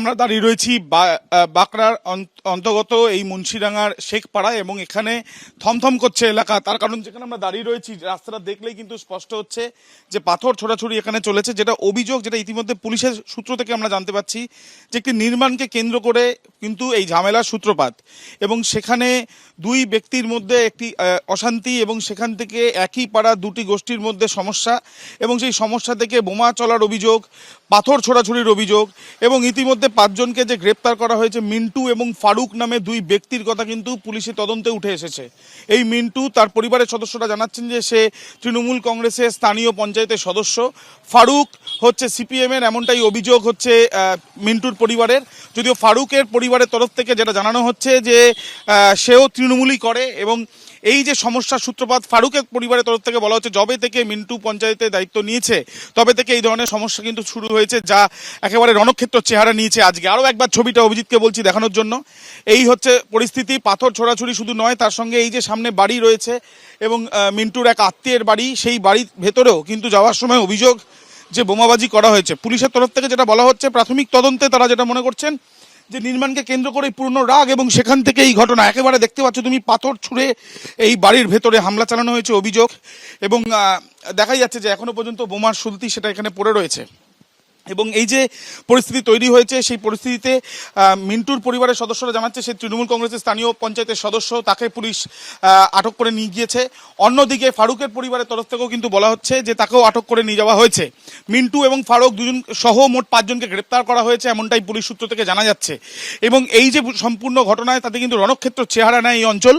আমরা দাঁড়িয়ে রয়েছি বাঁকড়ার অন্তর্গত এই মুন্সিডাঙ্গার শেখপাড়া এবং এখানে থমথম করছে এলাকা। তার কারণ যেখানে আমরা দাঁড়িয়ে রয়েছি, রাস্তাটা দেখলেই কিন্তু স্পষ্ট হচ্ছে যে পাথর ছোড়াছুড়ি এখানে চলেছে, যেটা অভিযোগ যেটা ইতিমধ্যে পুলিশের সূত্র থেকে আমরা জানতে পারছি যে একটি নির্মাণকে কেন্দ্র করে কিন্তু এই ঝামেলার সূত্রপাত। এবং সেখানে দুই ব্যক্তির মধ্যে একটি অশান্তি এবং সেখান থেকে একই পাড়া দুটি গোষ্ঠীর মধ্যে সমস্যা এবং সেই সমস্যা থেকে বোমা চলার অভিযোগ, পাথর ছোড়াছুড়ির অভিযোগ এবং ইতিমধ্যে পাঁচজনকে যে গ্রেপ্তার করা হয়েছে মিন্টু এবং ফারুক নামে দুই ব্যক্তির কথা কিন্তু পুলিশের তদন্তে উঠে এসেছে। এই মিন্টু তার পরিবারের সদস্যরা জানাচ্ছেন যে সে তৃণমূল কংগ্রেসের স্থানীয় পঞ্চায়েতের সদস্য। ফারুক হচ্ছে সিপিএমের, এমনটাই অভিযোগ হচ্ছে মিন্টুর পরিবারের। যদিও ফারুকের পরিবারের তরফ থেকে যেটা জানানো হচ্ছে যে সেও তৃণমূলই করে এবং এই যে সমস্যার সূত্রপাত ফারুকের পরিবারের তরফ থেকে বলা হচ্ছে, যবে থেকে মিন্টু পঞ্চায়েতের দায়িত্ব নিয়েছে, তবে থেকে এই ধরনের সমস্যা কিন্তু শুরু হয়েছে, যা একেবারে রণক্ষেত্র চেহারা নিয়েছে আজকে। আরও একবার ছবিটা অভিজিৎকে বলছি দেখানোর জন্য। এই হচ্ছে পরিস্থিতি, পাথর ছোড়াছুড়ি শুধু নয়, তার সঙ্গে এই যে সামনে বাড়ি রয়েছে এবং মিন্টুর এক আত্মীয়ের বাড়ি, সেই বাড়ির ভেতরেও কিন্তু যাওয়ার সময় অভিযোগ যে বোমাবাজি করা হয়েছে। পুলিশের তরফ থেকে যেটা বলা হচ্ছে, প্রাথমিক তদন্তে তারা যেটা মনে করছেন যে নির্মাণকে কেন্দ্র করে পুরনো রাগ এবং সেখান থেকে এই ঘটনা, একেবারে দেখতে পাচ্ছ তুমি পাথর ছুঁড়ে এই বাড়ির ভেতরে হামলা চালানো হয়েছে অভিযোগ এবং দেখা যাচ্ছে যে এখনও পর্যন্ত বোমার সুলতি সেটা এখানে পড়ে রয়েছে। এবং এই যে পরিস্থিতি তৈরি হয়েছে, সেই পরিস্থিতিতে মিন্টুর পরিবারের সদস্যরা জানাচ্ছে, সে তৃণমূল কংগ্রেসের স্থানীয় পঞ্চায়েতের সদস্য, তাকে পুলিশ আটক করে নিয়ে গিয়েছে। অন্যদিকে ফারুকের পরিবারের তরফ থেকেও কিন্তু বলা হচ্ছে যে তাকেও আটক করে নিয়ে যাওয়া হয়েছে। মিন্টু এবং ফারুক দুজন সহ মোট পাঁচজনকে গ্রেপ্তার করা হয়েছে, এমনটাই পুলিশ সূত্র থেকে জানা যাচ্ছে। এবং এই যে সম্পূর্ণ ঘটনায় তাতে কিন্তু রণক্ষেত্র চেহারা নেয় এই অঞ্চল।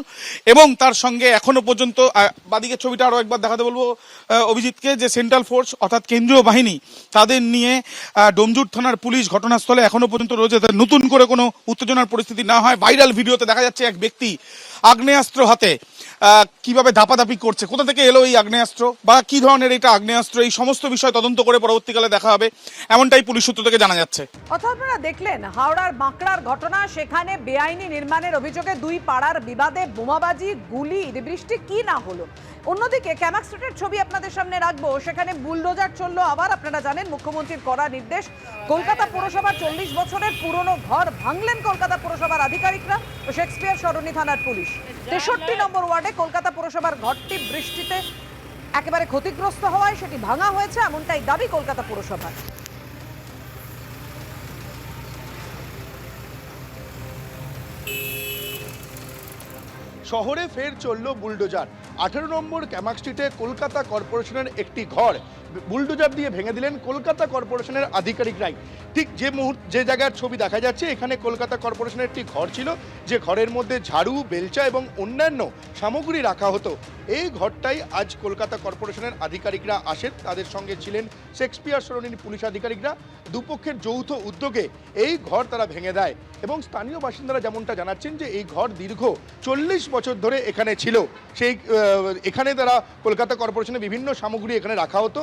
এবং তার সঙ্গে এখনও পর্যন্ত বাদিকের ছবিটা আরও একবার দেখাতে বলব অভিজিৎকে, যে সেন্ট্রাল ফোর্স, অর্থাৎ কেন্দ্রীয় বাহিনী, তাদের নিয়ে ডোমজুর থানার পুলিশ ঘটনাস্থলে এখনও পর্যন্ত রয়েছে। নতুন করে কোনো উত্তেজনার পরিস্থিতি না হয়। ভাইরাল ভিডিওতে দেখা যাচ্ছে এক ব্যক্তি আগ্নেয়াস্ত্র হাতে কীভাবে ধাপাধাপি করছে, কোথা থেকে এলো এই আগ্নেয়াস্ত্র বা কি ধরনের এটা আগ্নেয়াস্ত্র, এই সমস্ত বিষয় তদন্ত করে পরবর্তীকালে দেখা হবে। এমনটাই পুলিশ সূত্র থেকে জানা যাচ্ছে। অর্থাৎ আপনারা দেখলেন, হাওড়ার বাঁকড়ার ঘটনা, সেখানে বেআইনি নির্মাণের অভিযোগে দুই পাড়ার বিবাদে বোমাবাজি, গুলি বৃষ্টি কি না হলো? অন্যদিকে ক্যামাক স্ট্রিটের ছবি আপনাদের সামনে রাখব। সেখানে বুলডোজার চলল আবার, আপনারা জানেন, মুখ্যমন্ত্রীর কড়া নির্দেশ। কলকাতা পুরসভার চল্লিশ বছরের পুরনো ঘর ভাঙলেন কলকাতা পুরসভার আধিকারিকরা। শেক্সপিয়ার সরণি থানার পুলিশ। তেষট্টি নম্বর ওয়ার্ডে কলকাতা পুরসভার ঘরটি বৃষ্টিতে একেবারে ক্ষতিগ্রস্ত হওয়ায় সেটি ভাঙা হয়েছে, এমনটাই দাবি কলকাতা পুরসভার। শহরে ফের চলল বুলডোজার আঠেরো নম্বর ক্যামাক স্ট্রিটে কলকাতা কর্পোরেশনের একটি ঘর বুলডোজার দিয়ে ভেঙে দিলেন কলকাতা কর্পোরেশনের আধিকারিকরাই ঠিক যে মুহূর্ত, যে জায়গার ছবি দেখা যাচ্ছে, এখানে কলকাতা কর্পোরেশনের একটি ঘর ছিল। যে ঘরের মধ্যে ঝাড়ু, বেলচা এবং অন্যান্য সামগ্রী রাখা হতো। এই ঘরটাই আজ কলকাতা কর্পোরেশনের আধিকারিকরা আসেন। তাদের সঙ্গে ছিলেন শেক্সপিয়ার সরণির পুলিশ আধিকারিকরা। দুপক্ষের যৌথ উদ্যোগে এই ঘর তারা ভেঙে দেয় এবং স্থানীয় বাসিন্দারা যেমনটা জানাচ্ছেন যে এই ঘর দীর্ঘ চল্লিশ বছর ধরে এখানে ছিল। সেই এখানে তারা কলকাতা কর্পোরেশনের বিভিন্ন সামগ্রী এখানে রাখা হতো।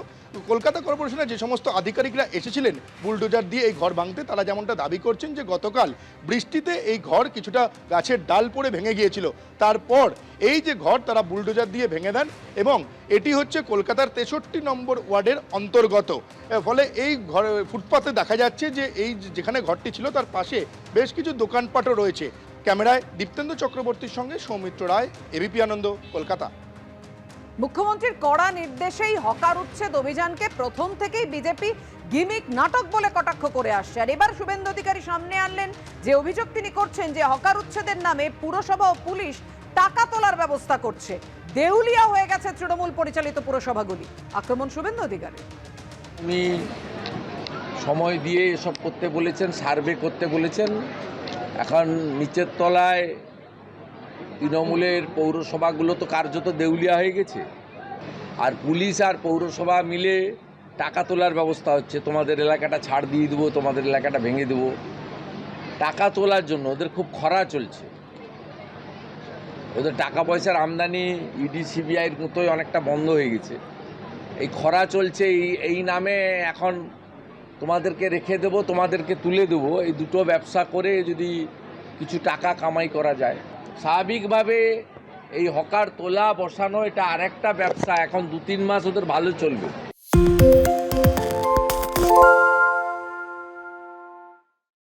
কলকাতা কর্পোরেশনের যে সমস্ত আধিকারিকরা এসেছিলেন বুলডোজার দিয়ে এই ঘর ভাঙতে, তারা যেমনটা দাবি করছেন যে গতকাল বৃষ্টিতে এই ঘর কিছুটা গাছের ডাল পড়ে ভেঙে গিয়েছিল। তারপর এই যে ঘর তারা বুলডোজার দিয়ে ভেঙে দেন এবং এটি হচ্ছে কলকাতার তেষট্টি নম্বর ওয়ার্ডের অন্তর্গত। ফলে এই ঘর ফুটপাতে দেখা যাচ্ছে যে এই যেখানে ঘরটি ছিল তার পাশে বেশ কিছু দোকানপাটও রয়েছে। ক্যামেরায় দীপ্তেন্দ্র চক্রবর্তীর সঙ্গে সৌমিত্র রায় এবিপি আনন্দ কলকাতা। মুখ্যমন্ত্রীর কড়া নির্দেশেই হকার উচ্ছেদ অভিযানকে প্রথম থেকেই বিজেপি গিমিক নাটক বলে কটাক্ষ করে আসছে। আর এবার শুভেন্দু অধিকারী সামনে আনলেন যে অভিযোগ তিনি করছেন যে হকার উচ্ছেদের নামে পুরসভা ও পুলিশ টাকা তোলার ব্যবস্থা করছে। দেউলিয়া হয়ে গেছে তৃণমূল পরিচালিত পুরসভাগুলি। আক্রমণ শুভেন্দু অধিকারী। উনি সময় দিয়ে এসব করতে বলেছেন সার্ভে করতে বলেছেন। এখন নিচের তলায় তৃণমূলের পৌরসভাগুলো তো কার্যত দেউলিয়া হয়ে গেছে। আর পুলিশ আর পৌরসভা মিলে টাকা তোলার ব্যবস্থা হচ্ছে। তোমাদের এলাকাটা ছাড় দিয়ে দেবো, তোমাদের এলাকাটা ভেঙে দেবো। টাকা তোলার জন্য ওদের খুব খরা চলছে। ওদের টাকা পয়সার আমদানি ইডি, সিবিআইয়ের মতোই অনেকটা বন্ধ হয়ে গেছে। এই খরা চলছে, এই এই নামে এখন তোমাদেরকে রেখে দেব, তোমাদেরকে তুলে দেব। এই দুটো ব্যবসা করে যদি কিছু টাকা কামাই করা যায়। স্বাভাবিকভাবে এই হকার তোলা বসানো এটা আরেকটা ব্যবসা। এখন দু তিন মাস ওদের ভালো চলবে।